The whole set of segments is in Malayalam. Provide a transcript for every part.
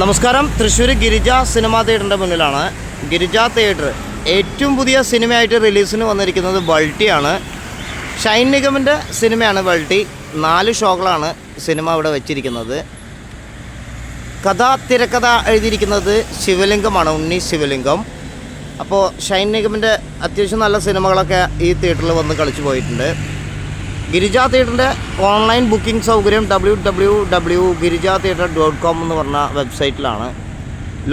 നമസ്കാരം. തൃശ്ശൂർ ഗിരിജ സിനിമാ തിയേറ്ററിന്റെ മുന്നിലാണ്. ഗിരിജ തിയേറ്റർ ഏറ്റവും പുതിയ സിനിമയായിട്ട് റിലീസിന് വന്നിരിക്കുന്നത് ബൾട്ടിയാണ്. ഷൈൻ നിഗമിന്റെ സിനിമയാണ് ബൾട്ടി. നാല് ഷോകളാണ് സിനിമ ഇവിടെ വെച്ചിരിക്കുന്നത്. കഥ തിരക്കഥ എഴുതിയിരിക്കുന്നത് ശിവലിംഗമാണ് ഉണ്ണി ശിവലിംഗം. അപ്പോൾ ഷൈൻ നിഗമിന്റെ അത്യാവശ്യം നല്ല സിനിമകളൊക്കെ ഈ തിയേറ്ററിൽ വന്ന് കളിച്ചു പോയിട്ടുണ്ട്. ഗിരിജ തിയേറ്ററിന്റെ ഓൺലൈൻ ബുക്കിംഗ് സൗകര്യം W W W Girija theatre dot com എന്ന് പറഞ്ഞ വെബ്സൈറ്റിലാണ്.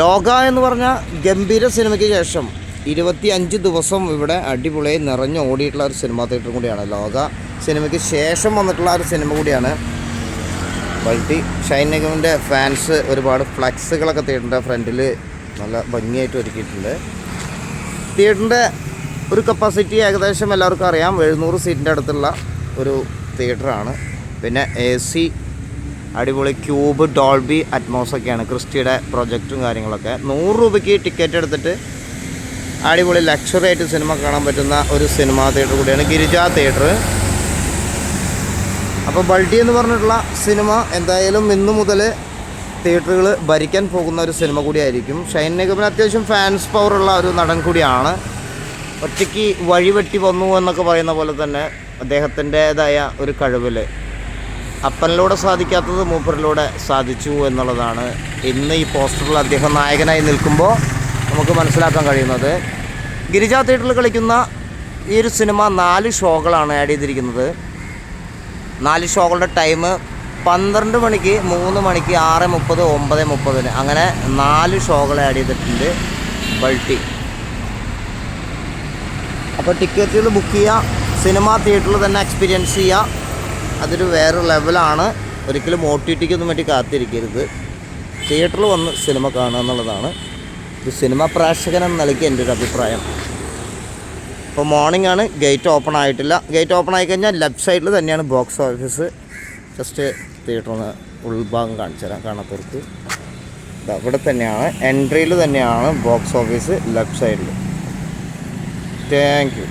ലോക എന്ന് പറഞ്ഞ ഗംഭീര സിനിമയ്ക്ക് ശേഷം ഇരുപത്തി അഞ്ച് ദിവസം ഇവിടെ അടിപൊളിയായി നിറഞ്ഞു ഓടിയിട്ടുള്ള ഒരു സിനിമാ തിയേറ്റർ കൂടിയാണ് ലോക. സിനിമയ്ക്ക് ശേഷം വന്നിട്ടുള്ള ഒരു സിനിമ കൂടിയാണ് വൈറ്റി ഷൈൻ നിഗമിന്റെ ഫാൻസ് ഒരുപാട് ഫ്ലക്സുകളൊക്കെ തിയേറ്ററിന്റെ ഫ്രണ്ടിൽ നല്ല ഭംഗിയായിട്ട് ഒരുക്കിയിട്ടുണ്ട്. തിയേറ്ററിന്റെ ഒരു കപ്പാസിറ്റി ഏകദേശം എല്ലാവർക്കും അറിയാം. എഴുന്നൂറ് സീറ്റിന്റെ അടുത്തുള്ള ഒരു തിയേറ്ററാണ് പിന്നെ എ സി അടിപൊളി ക്യൂബ് ഡോൾബി അറ്റ്മോസൊക്കെയാണ് ക്രിസ്റ്റിയുടെ പ്രൊജക്റ്റും കാര്യങ്ങളൊക്കെ. നൂറ് രൂപയ്ക്ക് ടിക്കറ്റ് എടുത്തിട്ട് അടിപൊളി ലക്ഷറി ആയിട്ട് സിനിമ കാണാൻ പറ്റുന്ന ഒരു സിനിമാ തിയേറ്റർ കൂടിയാണ് ഗിരിജ തിയേറ്റർ അപ്പോൾ ബൾട്ടി എന്ന് പറഞ്ഞിട്ടുള്ള സിനിമ എന്തായാലും ഇന്നു മുതൽ തിയേറ്ററുകൾ ഭരിക്കാൻ പോകുന്ന ഒരു സിനിമ കൂടിയായിരിക്കും. ഷൈൻ നിഗമിന് അത്യാവശ്യം ഫാൻസ് പവറുള്ള ഒരു നടൻ കൂടിയാണ്. ഒറ്റയ്ക്ക് വഴിവെട്ടി വന്നു എന്നൊക്കെ പറയുന്ന പോലെ തന്നെ അദ്ദേഹത്തിന്റേതായ ഒരു കഴിവിൽ അപ്പനിലൂടെ സാധിക്കാത്തത് മൂപ്പറിലൂടെ സാധിച്ചു എന്നുള്ളതാണ് ഇന്ന് ഈ പോസ്റ്ററിൽ അദ്ദേഹം നായകനായി നിൽക്കുമ്പോൾ നമുക്ക് മനസ്സിലാക്കാൻ കഴിയുന്നത്. ഗിരിജ തിയേറ്ററിൽ കളിക്കുന്ന ഈ ഒരു സിനിമ നാല് ഷോകളാണ് ആഡ് ചെയ്തിരിക്കുന്നത്. നാല് ഷോകളുടെ ടൈം പന്ത്രണ്ട് മണിക്ക് മൂന്ന് മണിക്ക് ആറ് മുപ്പത് ഒമ്പത് മുപ്പതിന്. അങ്ങനെ നാല് ഷോകൾ ആഡ് ചെയ്തിട്ടുണ്ട് ബൾട്ടി. അപ്പോൾ ടിക്കറ്റുകൾ ബുക്ക് ചെയ്യുക. സിനിമ തിയേറ്ററിൽ തന്നെ എക്സ്പീരിയൻസ് ചെയ്യുക അതൊരു വേറെ ലെവലാണ് ഒരിക്കലും ഒ ടി ടിക്കൊന്നും വേണ്ടി കാത്തിരിക്കരുത്. തിയേറ്ററിൽ വന്ന് സിനിമ കാണുക എന്നുള്ളതാണ്. ഒരു സിനിമ പ്രേക്ഷകൻ എന്ന നിലയ്ക്ക് എന്റെ ഒരു അഭിപ്രായം. ഇപ്പോൾ മോർണിംഗ് ആണ് ഗേറ്റ് ഓപ്പൺ ആയിട്ടില്ല. ഗേറ്റ് ഓപ്പൺ ആയി കഴിഞ്ഞാൽ ലെഫ്റ്റ് സൈഡിൽ തന്നെയാണ് ബോക്സ് ഓഫീസ് ജസ്റ്റ് തിയേറ്റർ ഒന്ന് ഉൾഭാഗം കാണിച്ചു തരാം. കാണാത്തവർക്ക്. അവിടെ തന്നെയാണ്. എൻട്രിയിൽ തന്നെയാണ് ബോക്സ് ഓഫീസ് ലെഫ്റ്റ് സൈഡിൽ താങ്ക് യു